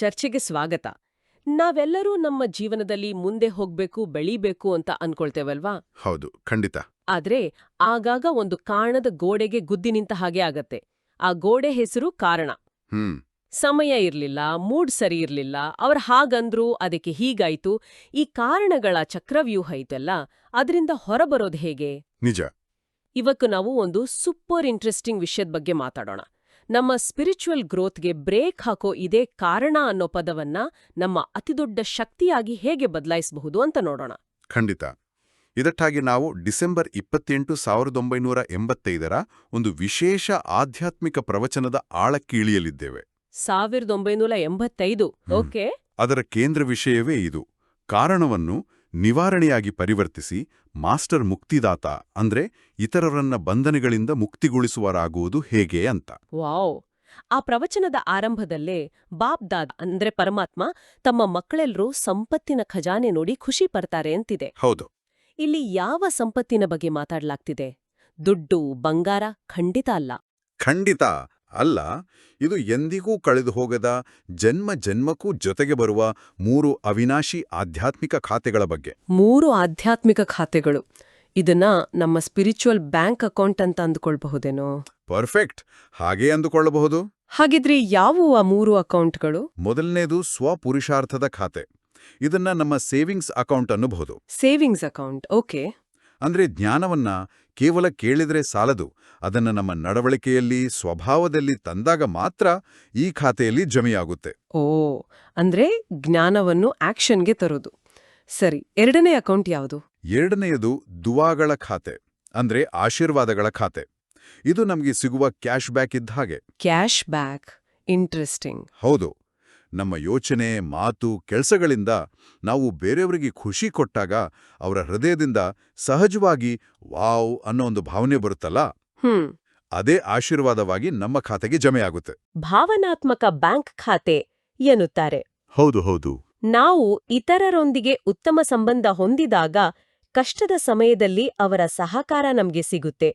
ಚರ್ಚೆಗೆ ಸ್ವಾಗತ. ನಾವೆಲ್ಲರೂ ನಮ್ಮ ಜೀವನದಲ್ಲಿ ಮುಂದೆ ಹೋಗ್ಬೇಕು ಬೆಳಿಬೇಕು ಅಂತ ಅನ್ಕೊಳ್ತೇವಲ್ವಾ? ಹೌದು ಖಂಡಿತ. ಆದ್ರೆ ಆಗಾಗ ಒಂದು ಕಾರಣದ ಗೋಡೆಗೆ ಗುದ್ದಿ ನಿಂತ ಹಾಗೆ ಆಗತ್ತೆ. ಆ ಗೋಡೆ ಹೆಸರು ಕಾರಣ. ಹ್ಮ್. ಸಮಯ ಇರ್ಲಿಲ್ಲ ಮೂಡ್ ಸರಿ ಇರ್ಲಿಲ್ಲ ಅವ್ರ ಹಾಗಂದ್ರು ಅದಕ್ಕೆ ಹೀಗಾಯ್ತು. ಈ ಕಾರಣಗಳ ಚಕ್ರವ್ಯೂಹ ಐತಲ್ಲ ಅದರಿಂದ ಹೊರಬರೋದು ಹೇಗೆ? ನಿಜ. ಇವತ್ತು ನಾವು ಒಂದು ಸೂಪರ್ ಇಂಟ್ರೆಸ್ಟಿಂಗ್ ವಿಷಯದ ಬಗ್ಗೆ ಮಾತಾಡೋಣ. ನಮ್ಮ ಸ್ಪಿರಿಚುವಲ್ ಗ್ರೋತ್ಗೆ ಬ್ರೇಕ್ ಹಾಕೋ ಇದೇ ಕಾರಣ ಅನ್ನೋ ಪದವನ್ನ ನಮ್ಮ ಅತಿದೊಡ್ಡ ಶಕ್ತಿಯಾಗಿ ಹೇಗೆ ಬದಲಾಯಿಸಬಹುದು ಅಂತ ನೋಡೋಣ. ಖಂಡಿತ. ಇದಕ್ಕಾಗಿ ನಾವು ಡಿಸೆಂಬರ್ ಇಪ್ಪತ್ತೆಂಟು ಸಾವಿರದ ಒಂಬೈನೂರ ಎಂಬತ್ತೈದರ ಒಂದು ವಿಶೇಷ ಆಧ್ಯಾತ್ಮಿಕ ಪ್ರವಚನದ ಆಳಕ್ಕೆ ಇಳಿಯಲಿದ್ದೇವೆ ಸಾವಿರದ ಒಂಬೈನೂರ ಎಂಬತ್ತೈದು. ಓಕೆ. ಅದರ ಕೇಂದ್ರ ವಿಷಯವೇ ಇದು. ಕಾರಣವನ್ನು ನಿವಾರಣೆಯಾಗಿ ಪರಿವರ್ತಿಸಿ ಮಾಸ್ಟರ್ ಮುಕ್ತಿದಾತ ಅಂದ್ರೆ ಇತರರನ್ನ ಬಂಧನಗಳಿಂದ ಮುಕ್ತಿಗೊಳಿಸುವರಾಗುವುದು ಹೇಗೆ ಅಂತ. ವಾವ್! ಆ ಪ್ರವಚನದ ಆರಂಭದಲ್ಲೇ ಬಾಬ್ ದಾದ್ ಅಂದ್ರೆ ಪರಮಾತ್ಮ ತಮ್ಮ ಮಕ್ಕಳೆಲ್ಲರೂ ಸಂಪತ್ತಿನ ಖಜಾನೆ ನೋಡಿ ಖುಷಿ ಪಡ್ತಾರೆ ಅಂತಿದೆ. ಹೌದು. ಇಲ್ಲಿ ಯಾವ ಸಂಪತ್ತಿನ ಬಗ್ಗೆ ಮಾತಾಡ್ಲಾಗ್ತಿದೆ? ದುಡ್ಡು ಬಂಗಾರ ಖಂಡಿತ ಅಲ್ಲ. ಖಂಡಿತ. ಅಲ್ಲ ಇದು ಎಂದಿಗೂ ಕಳೆದು ಹೋಗದ ಜನ್ಮ ಜನ್ಮಕ್ಕೂ ಜೊತೆಗೆ ಬರುವ ಮೂರು ಅವಿನಾಶಿ ಆಧ್ಯಾತ್ಮಿಕ ಖಾತೆಗಳ ಬಗ್ಗೆ. ಮೂರು ಆಧ್ಯಾತ್ಮಿಕ ಖಾತೆಗಳು. ಇದನ್ನ ನಮ್ಮ ಸ್ಪಿರಿಚುವಲ್ ಬ್ಯಾಂಕ್ ಅಕೌಂಟ್ ಅಂತ ಅಂದ್ಕೊಳ್ಬಹುದೇನೋ? ಪರ್ಫೆಕ್ಟ್ ಹಾಗೆ ಅಂದುಕೊಳ್ಳಬಹುದು. ಹಾಗಿದ್ರೆ ಯಾವುವು ಆ ಮೂರು ಅಕೌಂಟ್ಗಳು? ಮೊದಲನೇದು ಸ್ವಪುರುಷಾರ್ಥದ ಖಾತೆ. ಇದನ್ನ ನಮ್ಮ ಸೇವಿಂಗ್ಸ್ ಅಕೌಂಟ್ ಅನ್ನಬಹುದು. Savings account okay. ಅಂದ್ರೆ ಜ್ಞಾನವನ್ನ ಕೇವಲ ಕೇಳಿದರೆ ಸಾಲದು. ಅದನ್ನ ನಮ್ಮ ನಡವಳಿಕೆಯಲ್ಲಿ ಸ್ವಭಾವದಲ್ಲಿ ತಂದಾಗ ಮಾತ್ರ ಈ ಖಾತೆಯಲ್ಲಿ ಜಮೆಯಾಗುತ್ತೆ. ಓ ಅಂದ್ರೆ ಜ್ಞಾನವನ್ನು ಆಕ್ಷನ್ಗೆ ತರೋದು. ಸರಿ ಎರಡನೇ ಅಕೌಂಟ್ ಯಾವುದು? ಎರಡನೆಯದು ದುವಾಗಳ ಖಾತೆ ಅಂದ್ರೆ ಆಶೀರ್ವಾದಗಳ ಖಾತೆ. ಇದು ನಮಗೆ ಸಿಗುವ ಕ್ಯಾಶ್ ಬ್ಯಾಕ್ ಇದ್ದ ಹಾಗೆ. Cash back interesting. ಹೌದು. ನಮ್ಮ ಯೋಚನೆ ಮಾತು ಕೆಲಸಗಳಿಂದ ನಾವು ಬೇರೆಯವರಿಗೆ ಖುಷಿ ಕೊಟ್ಟಾಗ ಅವರ ಹೃದಯದಿಂದ ಸಹಜವಾಗಿ ವಾವ್ ಅನ್ನೋ ಒಂದು ಭಾವನೆ ಬರುತ್ತಲ್ಲ? ಹ್ಮ್. ಅದೇ ಆಶೀರ್ವಾದವಾಗಿ ನಮ್ಮ ಖಾತೆಗೆ ಜಮೆಯಾಗುತ್ತೆ ಭಾವನಾತ್ಮಕ ಬ್ಯಾಂಕ್ ಖಾತೆ ಎನ್ನುತ್ತಾರೆ. ಹೌದು ಹೌದು. ನಾವು ಇತರರೊಂದಿಗೆ ಉತ್ತಮ ಸಂಬಂಧ ಹೊಂದಿದಾಗ ಕಷ್ಟದ ಸಮಯದಲ್ಲಿ ಅವರ ಸಹಕಾರ ನಮಗೆ ಸಿಗುತ್ತೆ.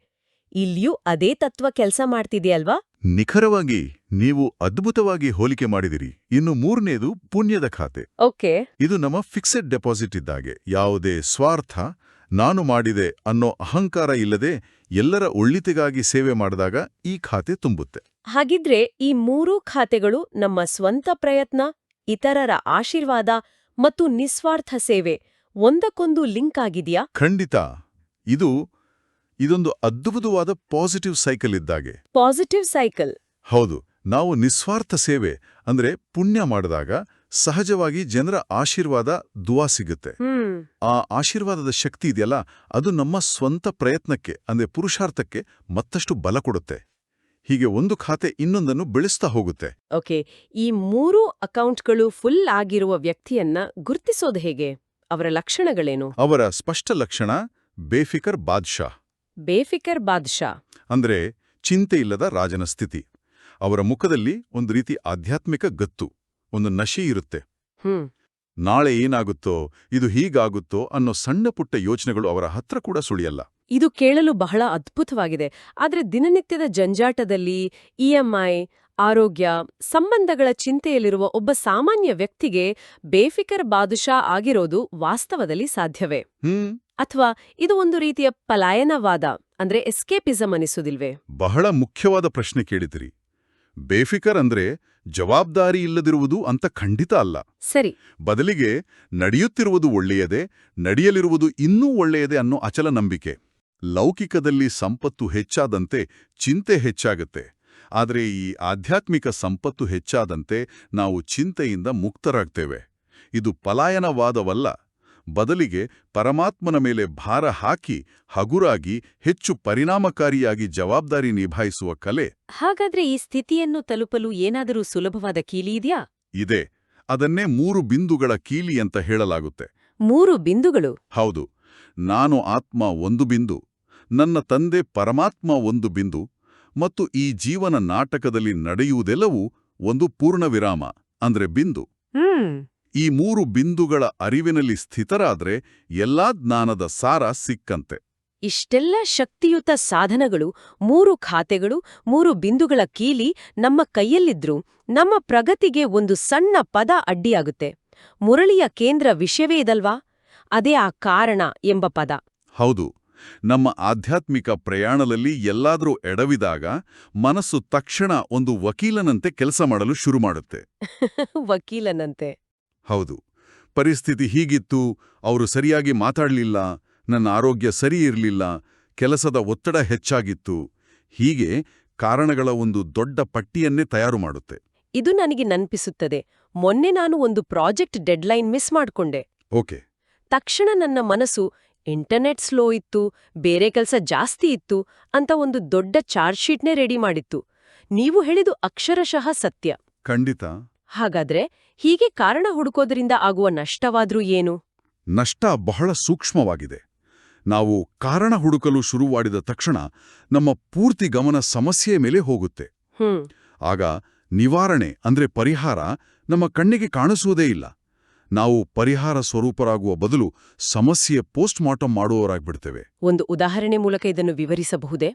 ಇಲ್ಲಿಯೂ ಅದೇ ತತ್ವ ಕೆಲಸ ಮಾಡ್ತಿದೆಯಲ್ವಾ ನಿಖರವಾಗಿ ನೀವು ಅದ್ಭುತವಾಗಿ ಹೋಲಿಕೆ ಮಾಡಿದಿರಿ. ಇನ್ನು ಮೂರನೇದು ಪುಣ್ಯದ ಖಾತೆ. ಓಕೆ. ಇದು ನಮ್ಮ ಫಿಕ್ಸೆಡ್ ಡೆಪಾಸಿಟ್ ಇದ್ದಾಗೆ. ಯಾವುದೇ ಸ್ವಾರ್ಥ ನಾನು ಮಾಡಿದೆ ಅನ್ನೋ ಅಹಂಕಾರ ಇಲ್ಲದೆ ಎಲ್ಲರ ಒಳ್ಳಿತಿಗಾಗಿ ಸೇವೆ ಮಾಡಿದಾಗ ಈ ಖಾತೆ ತುಂಬುತ್ತೆ. ಹಾಗಿದ್ರೆ ಈ ಮೂರೂ ಖಾತೆಗಳು ನಮ್ಮ ಸ್ವಂತ ಪ್ರಯತ್ನ ಇತರರ ಆಶೀರ್ವಾದ ಮತ್ತು ನಿಸ್ವಾರ್ಥ ಸೇವೆ ಒಂದಕ್ಕೊಂದು ಲಿಂಕ್ ಆಗಿದೆಯಾ? ಖಂಡಿತ. ಇದು ಇದೊಂದು ಅದ್ಭುತವಾದ ಪಾಸಿಟಿವ್ ಸೈಕಲ್ ಇದ್ದಾಗೆ. ಪಾಸಿಟಿವ್ ಸೈಕಲ್ ಹೌದು ನಾವು ನಿಸ್ವಾರ್ಥ ಸೇವೆ ಅಂದ್ರೆ ಪುಣ್ಯ ಮಾಡಿದಾಗ ಸಹಜವಾಗಿ ಜನರ ಆಶೀರ್ವಾದ ದುವಾ ಸಿಗುತ್ತೆ. ಆ ಆಶೀರ್ವಾದದ ಶಕ್ತಿ ಇದೆಯಲ್ಲ ಅದು ನಮ್ಮ ಸ್ವಂತ ಪ್ರಯತ್ನಕ್ಕೆ ಅಂದ್ರೆ ಪುರುಷಾರ್ಥಕ್ಕೆ ಮತ್ತಷ್ಟು ಬಲ ಕೊಡುತ್ತೆ. ಹೀಗೆ ಒಂದು ಖಾತೆ ಇನ್ನೊಂದನ್ನು ಬೆಳೆಸ್ತಾ ಹೋಗುತ್ತೆ. ಓಕೆ ಈ ಮೂರು ಅಕೌಂಟ್ಗಳು ಫುಲ್ ಆಗಿರುವ ವ್ಯಕ್ತಿಯನ್ನ ಗುರ್ತಿಸೋದು ಹೇಗೆ? ಅವರ ಲಕ್ಷಣಗಳೇನು? ಅವರ ಸ್ಪಷ್ಟ ಲಕ್ಷಣ ಬೇಫಿಕರ್ ಬಾದ್ಶಾ. ಬೇಫಿಕರ್ ಬಾದ್ಶಾ. ಅಂದ್ರೆ ಚಿಂತೆ ಇಲ್ಲದ ರಾಜನ ಸ್ಥಿತಿ. ಅವರ ಮುಖದಲ್ಲಿ ಒಂದು ರೀತಿ ಆಧ್ಯಾತ್ಮಿಕ ಗತ್ತು ಒಂದು ನಶೆ ಇರುತ್ತೆ. ಹ್ಮ್. ನಾಳೆ ಏನಾಗುತ್ತೋ ಇದು ಹೀಗಾಗುತ್ತೋ ಅನ್ನೋ ಸಣ್ಣ ಪುಟ್ಟ ಯೋಚನೆಗಳು ಅವರ ಹತ್ರ ಕೂಡ ಸುಳಿಯಲ್ಲ. ಇದು ಕೇಳಲು ಬಹಳ ಅದ್ಭುತವಾಗಿದೆ. ಆದರೆ ದಿನನಿತ್ಯದ ಜಂಜಾಟದಲ್ಲಿ ಇಎಂಐ ಆರೋಗ್ಯ ಸಂಬಂಧಗಳ ಚಿಂತೆಯಲ್ಲಿರುವ ಒಬ್ಬ ಸಾಮಾನ್ಯ ವ್ಯಕ್ತಿಗೆ ಬೇಫಿಕರ್ ಬಾದುಷಾ ಆಗಿರೋದು ವಾಸ್ತವದಲ್ಲಿ ಸಾಧ್ಯವೇ? ಹ್ಮ್. ಅಥವಾ ಇದು ಒಂದು ರೀತಿಯ ಪಲಾಯನವಾದ ಅಂದ್ರೆ ಎಸ್ಕೇಪಿಸಂ ಅನಿಸುದಿಲ್ವೇ ಬಹಳ ಮುಖ್ಯವಾದ ಪ್ರಶ್ನೆ ಕೇಳಿದಿರಿ ಬೇಫಿಕರ್ ಅಂದ್ರೆ ಜವಾಬ್ದಾರಿ ಇಲ್ಲದಿರುವುದು ಅಂತ ಖಂಡಿತ ಅಲ್ಲ. ಸರಿ. ಬದಲಿಗೆ ನಡೆಯುತ್ತಿರುವುದು ಒಳ್ಳೆಯದೇ ನಡೆಯಲಿರುವುದು ಇನ್ನೂ ಒಳ್ಳೆಯದೇ ಅನ್ನೋ ಅಚಲ ನಂಬಿಕೆ. ಲೌಕಿಕದಲ್ಲಿ ಸಂಪತ್ತು ಹೆಚ್ಚಾದಂತೆ ಚಿಂತೆ ಹೆಚ್ಚಾಗುತ್ತೆ. ಆದರೆ ಈ ಆಧ್ಯಾತ್ಮಿಕ ಸಂಪತ್ತು ಹೆಚ್ಚಾದಂತೆ ನಾವು ಚಿಂತೆಯಿಂದ ಮುಕ್ತರಾಗ್ತೇವೆ. ಇದು ಪಲಾಯನವಾದವಲ್ಲ. ಬದಲಿಗೆ ಪರಮಾತ್ಮನ ಮೇಲೆ ಭಾರ ಹಾಕಿ ಹಗುರಾಗಿ ಹೆಚ್ಚು ಪರಿಣಾಮಕಾರಿಯಾಗಿ ಜವಾಬ್ದಾರಿ ನಿಭಾಯಿಸುವ ಕಲೆ. ಹಾಗಾದ್ರೆ ಈ ಸ್ಥಿತಿಯನ್ನು ತಲುಪಲು ಏನಾದರೂ ಸುಲಭವಾದ ಕೀಲಿ ಇದೆಯಾ? ಇದೆ. ಅದನ್ನೇ ಮೂರು ಬಿಂದುಗಳ ಕೀಲಿ ಅಂತ ಹೇಳಲಾಗುತ್ತೆ. ಮೂರು ಬಿಂದುಗಳು? ಹೌದು. ನಾನು ಆತ್ಮ ಒಂದು ಬಿಂದು ನನ್ನ ತಂದೆ ಪರಮಾತ್ಮ ಒಂದು ಬಿಂದು ಮತ್ತು ಈ ಜೀವನ ನಾಟಕದಲ್ಲಿ ನಡೆಯುವುದೆಲ್ಲವೂ ಒಂದು ಪೂರ್ಣ ವಿರಾಮ ಅಂದ್ರೆ ಬಿಂದು. ಹ್ಮ್. ಈ ಮೂರು ಬಿಂದುಗಳ ಅರಿವಿನಲ್ಲಿ ಸ್ಥಿತರಾದ್ರೆ ಎಲ್ಲಾ ಜ್ಞಾನದ ಸಾರ ಸಿಕ್ಕಂತೆ. ಇಷ್ಟೆಲ್ಲ ಶಕ್ತಿಯುತ ಸಾಧನಗಳು ಮೂರು ಖಾತೆಗಳು ಮೂರು ಬಿಂದುಗಳ ಕೀಲಿ ನಮ್ಮ ಕೈಯಲ್ಲಿದ್ರೂ ನಮ್ಮ ಪ್ರಗತಿಗೆ ಒಂದು ಸಣ್ಣ ಪದ ಅಡ್ಡಿಯಾಗುತ್ತೆ. ಮುರಳಿಯ ಕೇಂದ್ರ ವಿಷಯವೇ ಇದಲ್ವಾ? ಅದೇ ಆ ಕಾರಣ ಎಂಬ ಪದ. ಹೌದು. ನಮ್ಮ ಆಧ್ಯಾತ್ಮಿಕ ಪ್ರಯಾಣದಲ್ಲಿ ಎಲ್ಲಾದರೂ ಎಡವಿದಾಗ ಮನಸ್ಸು ತಕ್ಷಣ ಒಂದು ವಕೀಲನಂತೆ ಕೆಲಸ ಮಾಡಲು ಶುರು ಮಾಡುತ್ತೆ. ವಕೀಲನಂತೆ. ಹೌದು. ಪರಿಸ್ಥಿತಿ ಹೀಗಿತ್ತು ಅವರು ಸರಿಯಾಗಿ ಮಾತಾಡಲಿಲ್ಲ ನನ್ನ ಆರೋಗ್ಯ ಸರಿ ಇರಲಿಲ್ಲ ಕೆಲಸದ ಒತ್ತಡ ಹೆಚ್ಚಾಗಿತ್ತು. ಹೀಗೆ ಕಾರಣಗಳ ಒಂದು ದೊಡ್ಡ ಪಟ್ಟಿಯನ್ನೇ ತಯಾರು ಮಾಡುತ್ತೆ. ಇದು ನನಗೆ ನನ್ಪಿಸುತ್ತದೆ. ಮೊನ್ನೆ ನಾನು ಒಂದು ಪ್ರಾಜೆಕ್ಟ್ ಡೆಡ್ಲೈನ್ ಮಿಸ್ ಮಾಡ್ಕೊಂಡೆ. ಓಕೆ. ತಕ್ಷಣ ನನ್ನ ಮನಸ್ಸು ಇಂಟರ್ನೆಟ್ ಸ್ಲೋ ಇತ್ತು ಬೇರೆ ಕೆಲಸ ಜಾಸ್ತಿ ಇತ್ತು ಅಂತ ಒಂದು ದೊಡ್ಡ ಚಾರ್ಜ್ ಶೀಟ್ನೇ ರೆಡಿ ಮಾಡಿತ್ತು. ನೀವು ಹೇಳಿದು ಅಕ್ಷರಶಃ ಸತ್ಯ. ಖಂಡಿತ. ಹಾಗಾದ್ರೆ ಹೀಗೆ ಕಾರಣ ಹುಡುಕೋದ್ರಿಂದ ಆಗುವ ನಷ್ಟವಾದ್ರೂ ಏನು? ನಷ್ಟ ಬಹಳ ಸೂಕ್ಷ್ಮವಾಗಿದೆ. ನಾವು ಕಾರಣ ಹುಡುಕಲು ಶುರುವಾಡಿದ ತಕ್ಷಣ ನಮ್ಮ ಪೂರ್ತಿ ಗಮನ ಸಮಸ್ಯೆಯ ಮೇಲೆ ಹೋಗುತ್ತೆ. ಆಗ ನಿವಾರಣೆ ಅಂದ್ರೆ ಪರಿಹಾರ ನಮ್ಮ ಕಣ್ಣಿಗೆ ಕಾಣಿಸುವುದೇ ಇಲ್ಲ. ನಾವು ಪರಿಹಾರ ಸ್ವರೂಪರಾಗುವ ಬದಲು ಸಮಸ್ಯೆ ಪೋಸ್ಟ್ ಮಾರ್ಟಮ್ ಮಾಡುವವರಾಗ್ಬಿಡ್ತೇವೆ. ಒಂದು ಉದಾಹರಣೆ ಮೂಲಕ ಇದನ್ನು ವಿವರಿಸಬಹುದೇ?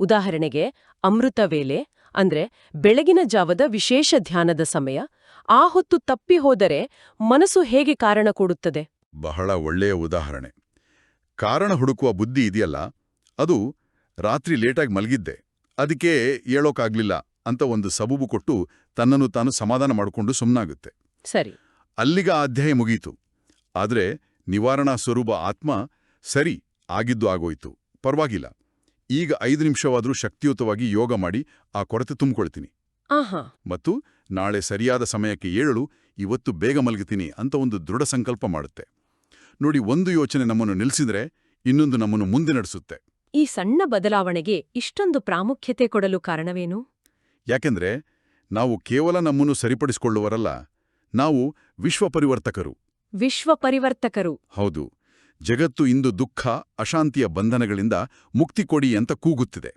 ಉದಾಹರಣೆಗೆ ಅಮೃತ ವೇಳೆ ಅಂದ್ರೆ ಬೆಳಗಿನ ಜಾವದ ವಿಶೇಷ ಧ್ಯಾನದ ಸಮಯ ಆ ಹೊತ್ತು ತಪ್ಪಿ ಹೋದರೆ ಮನಸ್ಸು ಹೇಗೆ ಕಾರಣ ಕೊಡುತ್ತದೆ? ಬಹಳ ಒಳ್ಳೆಯ ಉದಾಹರಣೆ. ಕಾರಣ ಹುಡುಕುವ ಬುದ್ಧಿ ಇದೆಯಲ್ಲ ಅದು ರಾತ್ರಿ ಲೇಟಾಗಿ ಮಲಗಿದ್ದೆ ಅದಕ್ಕೆ ಏಳೋಕಾಗ್ಲಿಲ್ಲ ಅಂತ ಒಂದು ಸಬೂಬು ಕೊಟ್ಟು ತನ್ನನ್ನು ತಾನು ಸಮಾಧಾನ ಮಾಡಿಕೊಂಡು ಸುಮ್ಮನಾಗುತ್ತೆ ಸರಿ. ಅಲ್ಲಿಗ ಅಧ್ಯಾಯ ಮುಗೀತು. ಆದರೆ ನಿವಾರಣಾ ಸ್ವರೂಪ ಆತ್ಮ ಸರಿ ಆಗಿದ್ದು ಆಗೋಯ್ತು. ಪರವಾಗಿಲ್ಲ. ಈಗ ಐದು ನಿಮಿಷವಾದರೂ ಶಕ್ತಿಯುತವಾಗಿ ಯೋಗ ಮಾಡಿ ಆ ಕೊರತೆ ತುಂಬಿಕೊಳ್ತೀನಿ. ಆಹಾ. ಮತ್ತು ನಾಳೆ ಸರಿಯಾದ ಸಮಯಕ್ಕೆ ಏಳಲು ಇವತ್ತು ಬೇಗ ಮಲಗುತ್ತೀನಿ ಅಂತ ಒಂದು ದೃಢ ಸಂಕಲ್ಪ ಮಾಡುತ್ತೆ. ನೋಡಿ ಒಂದು ಯೋಚನೆ ನಮ್ಮನ್ನು ನಿಲ್ಲಿಸಿದ್ರೆ ಇನ್ನೊಂದು ನಮ್ಮನ್ನು ಮುಂದೆ ನಡೆಸುತ್ತೆ. ಈ ಸಣ್ಣ ಬದಲಾವಣೆಗೆ ಇಷ್ಟೊಂದು ಪ್ರಾಮುಖ್ಯತೆ ಕೊಡಲು ಕಾರಣವೇನು? ಯಾಕೆಂದ್ರೆ ನಾವು ಕೇವಲ ನಮ್ಮನ್ನು ಸರಿಪಡಿಸಿಕೊಳ್ಳುವರಲ್ಲ ನಾವು ವಿಶ್ವ ಪರಿವರ್ತಕರು ವಿಶ್ವ ಪರಿವರ್ತಕರು ಹೌದು. ಜಗತ್ತು ಇಂದು ದುಃಖ ಅಶಾಂತಿಯ ಬಂಧನಗಳಿಂದ ಮುಕ್ತಿ ಕೊಡಿ ಅಂತ ಕೂಗುತ್ತಿದೆ.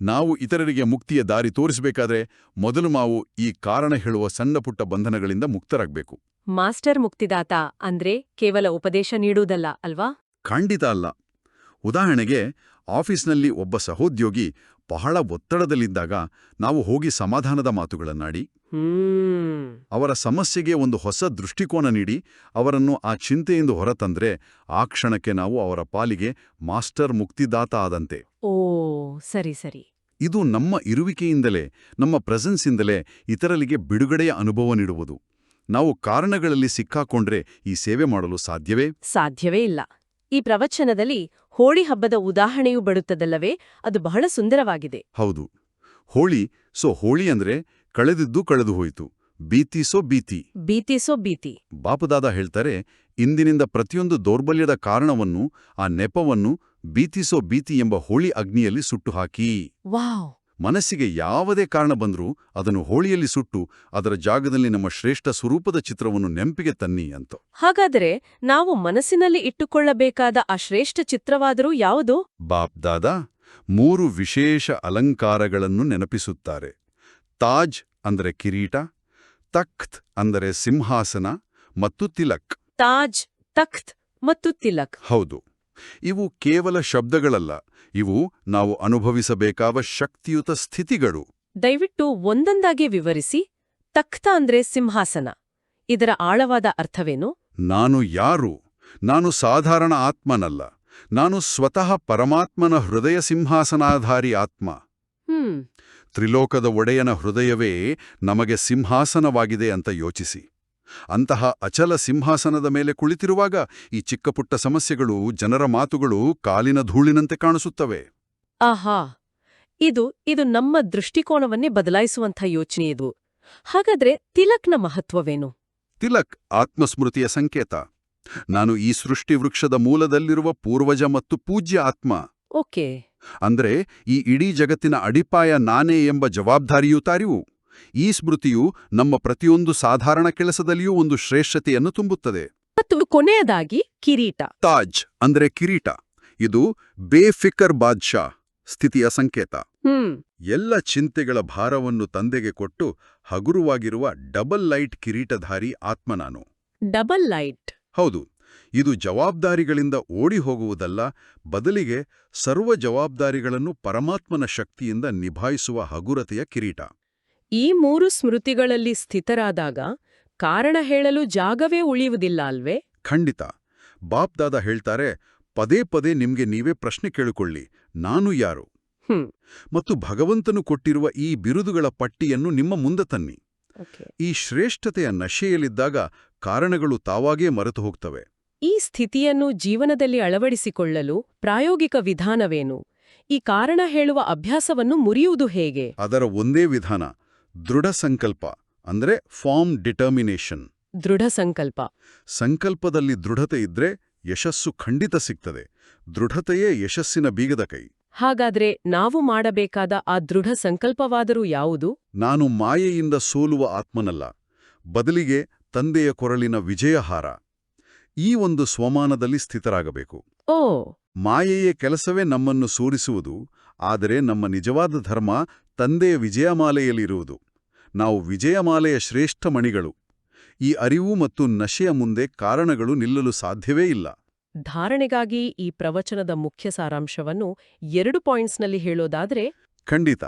ನಾವು ಇತರರಿಗೆ ಮುಕ್ತಿಯ ದಾರಿ ತೋರಿಸಬೇಕಾದ್ರೆ ಮೊದಲು ನಾವು ಈ ಕಾರಣ ಹೇಳುವ ಸಣ್ಣಪುಟ್ಟ ಬಂಧನಗಳಿಂದ ಮುಕ್ತರಾಗಬೇಕು. ಮಾಸ್ಟರ್ ಮುಕ್ತಿದಾತ ಅಂದ್ರೆ ಕೇವಲ ಉಪದೇಶ ನೀಡುವುದಲ್ಲ ಅಲ್ವಾ? ಖಂಡಿತ ಅಲ್ಲ. ಉದಾಹರಣೆಗೆ ಆಫೀಸ್ನಲ್ಲಿ ಒಬ್ಬ ಸಹೋದ್ಯೋಗಿ ಬಹಳ ಒತ್ತಡದಲ್ಲಿದ್ದಾಗ ನಾವು ಹೋಗಿ ಸಮಾಧಾನದ ಮಾತುಗಳನ್ನಾಡಿ ಹ್ಮ್. ಅವರ ಸಮಸ್ಯೆಗೆ ಒಂದು ಹೊಸ ದೃಷ್ಟಿಕೋನ ನೀಡಿ ಅವರನ್ನು ಆ ಚಿಂತೆಯಿಂದ ಹೊರತಂದ್ರೆ ಆ ಕ್ಷಣಕ್ಕೆ ನಾವು ಅವರ ಪಾಲಿಗೆ ಮಾಸ್ಟರ್ ಮುಕ್ತಿದಾತ ಆದಂತೆ. ಓ ಸರಿ ಸರಿ. ಇದು ನಮ್ಮ ಇರುವಿಕೆಯಿಂದಲೇ ನಮ್ಮ ಪ್ರೆಸೆನ್ಸಿಂದಲೇ ಇತರರಿಗೆ ಬಿಡುಗಡೆಯ ಅನುಭವ ನೀಡುವುದು. ನಾವು ಕಾರಣಗಳಲ್ಲಿ ಸಿಕ್ಕಾಕೊಂಡ್ರೆ ಈ ಸೇವೆ ಮಾಡಲು ಸಾಧ್ಯವೇ? ಸಾಧ್ಯವೇ ಇಲ್ಲ. ಈ ಪ್ರವಚನದಲ್ಲಿ ಹೋಳಿ ಹಬ್ಬದ ಉದಾಹರಣೆಯೂ ಬರುತ್ತದಲ್ಲವೇ ಅದು ಬಹಳ ಸುಂದರವಾಗಿದೆ. ಹೌದು. ಹೋಳಿ ಸೊ ಹೋಳಿ ಅಂದ್ರೆ ಕಳೆದಿದ್ದು ಕಳೆದು ಹೋಯಿತು. ಬೀತಿ ಭೀತಿ. ಬೀತಿ ಬೀತಿಸೋ ಬೀತಿ ಬಾಪುದಾದ ಹೇಳ್ತಾರೆ ಇಂದಿನಿಂದ ಪ್ರತಿಯೊಂದು ದೌರ್ಬಲ್ಯದ ಕಾರಣವನ್ನು ಆ ನೆಪವನ್ನು ಬೀತಿಸೋ ಬೀತಿ ಎಂಬ ಹೋಳಿ ಅಗ್ನಿಯಲ್ಲಿ ಸುಟ್ಟು ಹಾಕಿ ವಾವ್. ಮನಸ್ಸಿಗೆ ಯಾವುದೇ ಕಾರಣ ಬಂದರೂ ಅದನ್ನು ಹೋಳಿಯಲ್ಲಿ ಸುಟ್ಟು ಅದರ ಜಾಗದಲ್ಲಿ ನಮ್ಮ ಶ್ರೇಷ್ಠ ಸ್ವರೂಪದ ಚಿತ್ರವನ್ನು ನೆಂಪಿಗೆ ತನ್ನಿ ಅಂತ. ಹಾಗಾದರೆ ನಾವು ಮನಸ್ಸಿನಲ್ಲಿ ಇಟ್ಟುಕೊಳ್ಳಬೇಕಾದ ಆ ಶ್ರೇಷ್ಠ ಚಿತ್ರವಾದರೂ ಯಾವುದು? ಬಾಪ್ದಾದ ಮೂರು ವಿಶೇಷ ಅಲಂಕಾರಗಳನ್ನು ನೆನಪಿಸುತ್ತಾರೆ. ತಾಜ್ ಅಂದರೆ ಕಿರೀಟ ತಖ್ತ್ ಅಂದರೆ ಸಿಂಹಾಸನ ಮತ್ತು ತಿಲಕ್. ತಾಜ್ ತಖ್ತ್ ಮತ್ತು ತಿಲಕ್. ಹೌದು. ಇವು ಕೇವಲ ಶಬ್ದಗಳಲ್ಲ ಇವು ನಾವು ಅನುಭವಿಸಬೇಕಾದ ಶಕ್ತಿಯುತ ಸ್ಥಿತಿಗಳು. ದಯವಿಟ್ಟು ಒಂದೊಂದಾಗಿ ವಿವರಿಸಿ ತಖ್ತ ಅಂದ್ರೆ ಸಿಂಹಾಸನ. ಇದರ ಆಳವಾದ ಅರ್ಥವೇನು? ನಾನು ಯಾರು? ನಾನು ಸಾಧಾರಣ ಆತ್ಮನಲ್ಲ. ನಾನು ಸ್ವತಃ ಪರಮಾತ್ಮನ ಹೃದಯ ಸಿಂಹಾಸನಾಧಾರಿ ಆತ್ಮ. ಹ್ಮ್. ತ್ರಿಲೋಕದ ಒಡೆಯನ ಹೃದಯವೇ ನಮಗೆ ಸಿಂಹಾಸನವಾಗಿದೆ ಅಂತ ಯೋಚಿಸಿ. ಅಂತಹ ಅಚಲ ಸಿಂಹಾಸನದ ಮೇಲೆ ಕುಳಿತಿರುವಾಗ ಈ ಚಿಕ್ಕಪುಟ್ಟ ಸಮಸ್ಯೆಗಳು ಜನರ ಮಾತುಗಳು ಕಾಲಿನ ಧೂಳಿನಂತೆ ಕಾಣಿಸುತ್ತವೆ. ಆಹಾ! ಇದು ಇದು ನಮ್ಮ ದೃಷ್ಟಿಕೋನವನ್ನೇ ಬದಲಾಯಿಸುವಂಥ ಯೋಚನೆ ಇದು. ಹಾಗಾದ್ರೆ ತಿಲಕ್ನ ಮಹತ್ವವೇನು? ತಿಲಕ್ ಆತ್ಮಸ್ಮೃತಿಯ ಸಂಕೇತ. ನಾನು ಈ ಸೃಷ್ಟಿ ವೃಕ್ಷದ ಮೂಲದಲ್ಲಿರುವ ಪೂರ್ವಜ ಮತ್ತು ಪೂಜ್ಯ ಆತ್ಮ. ಓಕೆ. ಅಂದ್ರೆ ಈ ಇಡೀ ಜಗತ್ತಿನ ಅಡಿಪಾಯ ನಾನೇ ಎಂಬ ಜವಾಬ್ದಾರಿಯೂ ತಾರಿವು. ಈ ಸ್ಮೃತಿಯು ನಮ್ಮ ಪ್ರತಿಯೊಂದು ಸಾಧಾರಣ ಕೆಲಸದಲ್ಲಿಯೂ ಒಂದು ಶ್ರೇಷ್ಠತೆಯನ್ನು ತುಂಬುತ್ತದೆ. ಮತ್ತು ಕೊನೆಯದಾಗಿ ಕಿರೀಟ. ತಾಜ್ ಅಂದರೆ ಕಿರೀಟ. ಇದು ಬೇಫಿಕರ್ ಬಾದ್ಶಾ ಸ್ಥಿತಿಯ ಸಂಕೇತ. ಎಲ್ಲ ಚಿಂತೆಗಳ ಭಾರವನ್ನು ತಂದೆಗೆ ಕೊಟ್ಟು ಹಗುರವಾಗಿರುವ ಡಬಲ್ ಲೈಟ್ ಕಿರೀಟಧಾರಿ ಆತ್ಮ ನಾನು. Double light. ಹೌದು. ಇದು ಜವಾಬ್ದಾರಿಗಳಿಂದ ಓಡಿ ಹೋಗುವುದಲ್ಲ ಬದಲಿಗೆ ಸರ್ವ ಜವಾಬ್ದಾರಿಗಳನ್ನು ಪರಮಾತ್ಮನ ಶಕ್ತಿಯಿಂದ ನಿಭಾಯಿಸುವ ಹಗುರತೆಯ ಕಿರೀಟ. ಈ ಮೂರು ಸ್ಮೃತಿಗಳಲ್ಲಿ ಸ್ಥಿತರಾದಾಗ ಕಾರಣ ಹೇಳಲು ಜಾಗವೇ ಉಳಿಯುವುದಿಲ್ಲ ಅಲ್ವೇ? ಖಂಡಿತ. ಬಾಪ್ದಾದ ಹೇಳ್ತಾರೆ ಪದೇ ಪದೇ ನಿಮ್ಗೆ ನೀವೇ ಪ್ರಶ್ನೆ ಕೇಳಿಕೊಳ್ಳಿ ನಾನು ಯಾರು? ಮತ್ತು ಭಗವಂತನು ಕೊಟ್ಟಿರುವ ಈ ಬಿರುದುಗಳ ಪಟ್ಟಿಯನ್ನು ನಿಮ್ಮ ಮುಂದೆ ತನ್ನಿ. ಈ ಶ್ರೇಷ್ಠತೆಯ ನಶೆಯಲ್ಲಿದ್ದಾಗ ಕಾರಣಗಳು ತಾವಾಗೇ ಮರೆತು ಹೋಗ್ತವೆ ಈ ಸ್ಥಿತಿಯನ್ನು ಜೀವನದಲ್ಲಿ ಅಳವಡಿಸಿಕೊಳ್ಳಲು ಪ್ರಾಯೋಗಿಕ ವಿಧಾನವೇನು? ಈ ಕಾರಣ ಹೇಳುವ ಅಭ್ಯಾಸವನ್ನು ಮುರಿಯುವುದು ಹೇಗೆ? ಅದರ ಒಂದೇ ವಿಧಾನ ದೃಢ ಸಂಕಲ್ಪ ಅಂದ್ರೆ ಫಾರ್ಮ್ ಡಿಟರ್ಮಿನೇಷನ್. ದೃಢ ಸಂಕಲ್ಪ. ಸಂಕಲ್ಪದಲ್ಲಿ ದೃಢತೆ ಇದ್ರೆ ಯಶಸ್ಸು ಖಂಡಿತ ಸಿಗ್ತದೆ. ದೃಢತೆಯೇ ಯಶಸ್ಸಿನ ಬೀಗದ ಕೈ. ಹಾಗಾದ್ರೆ ನಾವು ಮಾಡಬೇಕಾದ ಆ ದೃಢ ಸಂಕಲ್ಪವಾದರೂ ಯಾವುದು? ನಾನು ಮಾಯೆಯಿಂದ ಸೋಲುವ ಆತ್ಮನಲ್ಲ. ಬದಲಿಗೆ ತಂದೆಯ ಕೊರಳಿನ ವಿಜಯಹಾರ. ಈ ಒಂದು ಸ್ವಮಾನದಲ್ಲಿ ಸ್ಥಿತರಾಗಬೇಕು. ಓ. ಮಾಯೆಯ ಕೆಲಸವೇ ನಮ್ಮನ್ನು ಸೋರಿಸುವುದು ಆದರೆ ನಮ್ಮ ನಿಜವಾದ ಧರ್ಮ ತಂದೆಯ ವಿಜಯಮಾಲೆಯಲ್ಲಿರುವುದು. ನಾವು ವಿಜಯಮಾಲೆಯ ಶ್ರೇಷ್ಠ ಮಣಿಗಳು. ಈ ಅರಿವು ಮತ್ತು ನಶೆಯ ಮುಂದೆ ಕಾರಣಗಳು ನಿಲ್ಲಲು ಸಾಧ್ಯವೇ ಇಲ್ಲ. ಧಾರಣೆಗಾಗಿ ಈ ಪ್ರವಚನದ ಮುಖ್ಯ ಸಾರಾಂಶವನ್ನು ಎರಡು ಪಾಯಿಂಟ್ಸ್ನಲ್ಲಿ ಹೇಳೋದಾದ್ರೆ ಖಂಡಿತ.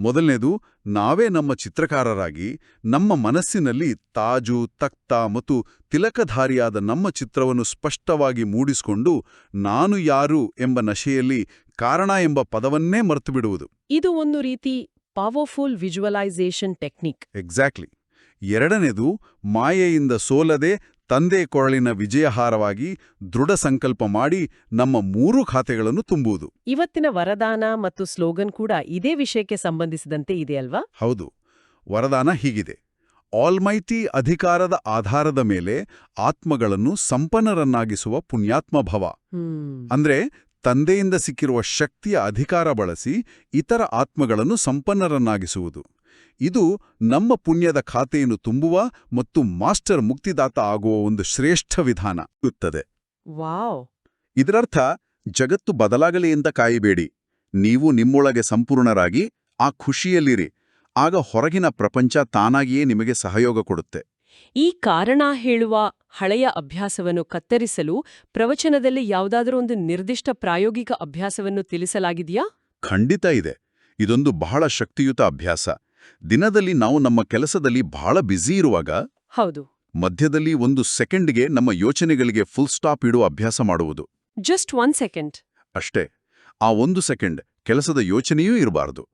ಮೊದಲನೇದು ನಾವೇ ನಮ್ಮ ಚಿತ್ರಕಾರರಾಗಿ ನಮ್ಮ ಮನಸ್ಸಿನಲ್ಲಿ ತಾಜು ತಕ್ತ ಮತ್ತು ತಿಲಕಧಾರಿಯಾದ ನಮ್ಮ ಚಿತ್ರವನ್ನು ಸ್ಪಷ್ಟವಾಗಿ ಮೂಡಿಸಿಕೊಂಡು ನಾನು ಯಾರು ಎಂಬ ನಶೆಯಲ್ಲಿ ಕಾರಣ ಎಂಬ ಪದವನ್ನೇ ಮರೆತುಬಿಡುವುದು. ಇದು ಒಂದು ರೀತಿ ಪವರ್ಫುಲ್ ವಿಜುವಲೈಸೇಷನ್ ಟೆಕ್ನಿಕ್ ಎಕ್ಸಾಕ್ಟ್ಲಿ ಎರಡನೇದು ಮಾಯೆಯಿಂದ ಸೋಲದೆ ತಂದೆ ಕೊರಳಿನ ವಿಜಯಹಾರವಾಗಿ ದೃಢ ಸಂಕಲ್ಪ ಮಾಡಿ ನಮ್ಮ ಮೂರು ಖಾತೆಗಳನ್ನು ತುಂಬುವುದು. ಇವತ್ತಿನ ವರದಾನ ಮತ್ತು ಸ್ಲೋಗನ್ ಕೂಡ ಇದೇ ವಿಷಯಕ್ಕೆ ಸಂಬಂಧಿಸಿದಂತೆ ಇದೆಯಲ್ವಾ ಹೌದು. ವರದಾನ ಹೀಗಿದೆ. ಆಲ್ಮೈಟಿ ಅಧಿಕಾರದ ಆಧಾರದ ಮೇಲೆ ಆತ್ಮಗಳನ್ನು ಸಂಪನ್ನರನ್ನಾಗಿಸುವ ಪುಣ್ಯಾತ್ಮ ಭವ. ಅಂದ್ರೆ ತಂದೆಯಿಂದ ಸಿಕ್ಕಿರುವ ಶಕ್ತಿಯ ಅಧಿಕಾರ ಬಳಸಿ ಇತರ ಆತ್ಮಗಳನ್ನು ಸಂಪನ್ನರನ್ನಾಗಿಸುವುದು. ಇದು ನಮ್ಮ ಪುಣ್ಯದ ಖಾತೆಯನ್ನು ತುಂಬುವ ಮತ್ತು ಮಾಸ್ಟರ್ ಮುಕ್ತಿದಾತ ಆಗುವ ಒಂದು ಶ್ರೇಷ್ಠ ವಿಧಾನ ಇರುತ್ತದೆ. ವಾವ್. ಇದರರ್ಥ ಜಗತ್ತು ಬದಲಾಗಲಿ ಎಂದ ಕಾಯಬೇಡಿ. ನೀವು ನಿಮ್ಮೊಳಗೆ ಸಂಪೂರ್ಣರಾಗಿ ಆ ಖುಷಿಯಲ್ಲಿರಿ. ಆಗ ಹೊರಗಿನ ಪ್ರಪಂಚ ತಾನಾಗಿಯೇ ನಿಮಗೆ ಸಹಯೋಗ ಕೊಡುತ್ತೆ. ಈ ಕಾರಣ ಹೇಳುವ ಹಳೆಯ ಅಭ್ಯಾಸವನ್ನು ಕತ್ತರಿಸಲು ಪ್ರವಚನದಲ್ಲಿ ಯಾವುದಾದರೂ ಒಂದು ನಿರ್ದಿಷ್ಟ ಪ್ರಾಯೋಗಿಕ ಅಭ್ಯಾಸವನ್ನು ತಿಳಿಸಲಾಗಿದೆಯಾ? ಖಂಡಿತ ಇದೆ. ಇದೊಂದು ಬಹಳ ಶಕ್ತಿಯುತ ಅಭ್ಯಾಸ. ದಿನದಲ್ಲಿ ನಾವು ನಮ್ಮ ಕೆಲಸದಲ್ಲಿ ಬಹಳ ಬ್ಯುಸಿ ಇರುವಾಗ ಹೌದು. ಮಧ್ಯದಲ್ಲಿ ಒಂದು ಸೆಕೆಂಡ್ಗೆ ನಮ್ಮ ಯೋಚನೆಗಳಿಗೆ ಫುಲ್ ಸ್ಟಾಪ್ ಇಡುವ ಅಭ್ಯಾಸ ಮಾಡುವುದು. ಜಸ್ಟ್ ಒನ್ ಸೆಕೆಂಡ್ ಅಷ್ಟೇ ಆ ಒಂದು ಸೆಕೆಂಡ್ ಕೆಲಸದ ಯೋಚನೆಯೂ ಇರಬಾರದು.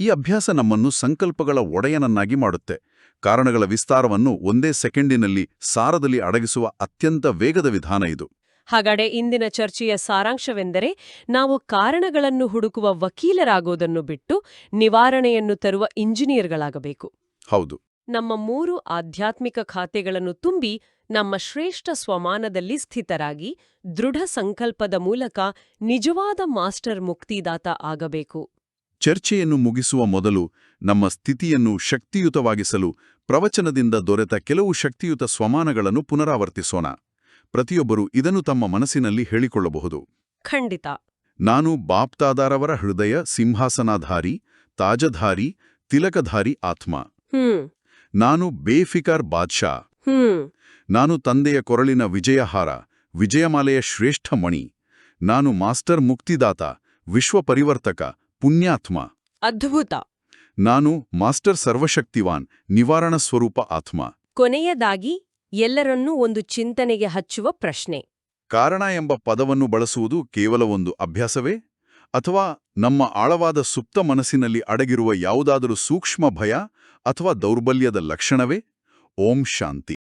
ಈ ಅಭ್ಯಾಸ ನಮ್ಮನ್ನು ಸಂಕಲ್ಪಗಳ ಒಡೆಯನನ್ನಾಗಿ ಮಾಡುತ್ತೆ. ಕಾರಣಗಳ ವಿಸ್ತಾರವನ್ನು ಒಂದೇ ಸೆಕೆಂಡಿನಲ್ಲಿ ಸಾರದಲ್ಲಿ ಅಡಗಿಸುವ ಅತ್ಯಂತ ವೇಗದ ವಿಧಾನ ಇದು. ಹಾಗಾಡೆ ಇಂದಿನ ಚರ್ಚೆಯ ಸಾರಾಂಶವೆಂದರೆ ನಾವು ಕಾರಣಗಳನ್ನು ಹುಡುಕುವ ವಕೀಲರಾಗೋದನ್ನು ಬಿಟ್ಟು ನಿವಾರಣೆಯನ್ನು ತರುವ ಇಂಜಿನಿಯರ್ಗಳಾಗಬೇಕು. ಹೌದು. ನಮ್ಮ ಮೂರು ಆಧ್ಯಾತ್ಮಿಕ ಖಾತೆಗಳನ್ನು ತುಂಬಿ ನಮ್ಮ ಶ್ರೇಷ್ಠ ಸ್ವಮಾನದಲ್ಲಿ ಸ್ಥಿತರಾಗಿ ದೃಢ ಸಂಕಲ್ಪದ ಮೂಲಕ ನಿಜವಾದ ಮಾಸ್ಟರ್ ಮುಕ್ತಿದಾತ ಆಗಬೇಕು. ಚರ್ಚೆಯನ್ನು ಮುಗಿಸುವ ಮೊದಲು ನಮ್ಮ ಸ್ಥಿತಿಯನ್ನು ಶಕ್ತಿಯುತವಾಗಿಸಲು ಪ್ರವಚನದಿಂದ ದೊರೆತ ಕೆಲವು ಶಕ್ತಿಯುತ ಸ್ವಮಾನಗಳನ್ನು ಪುನರಾವರ್ತಿಸೋಣ. ಪ್ರತಿಯೊಬ್ಬರು ಇದನ್ನು ತಮ್ಮ ಮನಸ್ಸಿನಲ್ಲಿ ಹೇಳಿಕೊಳ್ಳಬಹುದು. ಖಂಡಿತ. ನಾನು ಬಾಪ್ತಾದಾರವರ ಹೃದಯ ಸಿಂಹಾಸನಾಧಾರಿ ತಾಜಧಾರಿ ತಿಲಕಧಾರಿ ಆತ್ಮ. ನಾನು ಬೇಫಿಕರ್ ಬಾದ್ಶಾ. ನಾನು ತಂದೆಯ ಕೊರಳಿನ ವಿಜಯಹಾರ ವಿಜಯಮಾಲೆಯ ಶ್ರೇಷ್ಠ ಮಣಿ. ನಾನು ಮಾಸ್ಟರ್ ಮುಕ್ತಿದಾತ ವಿಶ್ವ ಪರಿವರ್ತಕ ಪುಣ್ಯಾತ್ಮ. ಅದ್ಭುತ. ನಾನು ಮಾಸ್ಟರ್ ಸರ್ವಶಕ್ತಿವಾನ್ ನಿವಾರಣ ಸ್ವರೂಪ ಆತ್ಮ. ಕೊನೆಯದಾಗಿ ಎಲ್ಲರನ್ನೂ ಒಂದು ಚಿಂತನೆಗೆ ಹಚ್ಚುವ ಪ್ರಶ್ನೆ. ಕಾರಣ ಎಂಬ ಪದವನ್ನು ಬಳಸುವುದು ಕೇವಲ ಒಂದು ಅಭ್ಯಾಸವೇ? ಅಥವಾ ನಮ್ಮ ಆಳವಾದ ಸುಪ್ತ ಮನಸ್ಸಿನಲ್ಲಿ ಅಡಗಿರುವ ಯಾವುದಾದರೂ ಸೂಕ್ಷ್ಮ ಭಯ ಅಥವಾ ದೌರ್ಬಲ್ಯದ ಲಕ್ಷಣವೇ? ಓಂ ಶಾಂತಿ.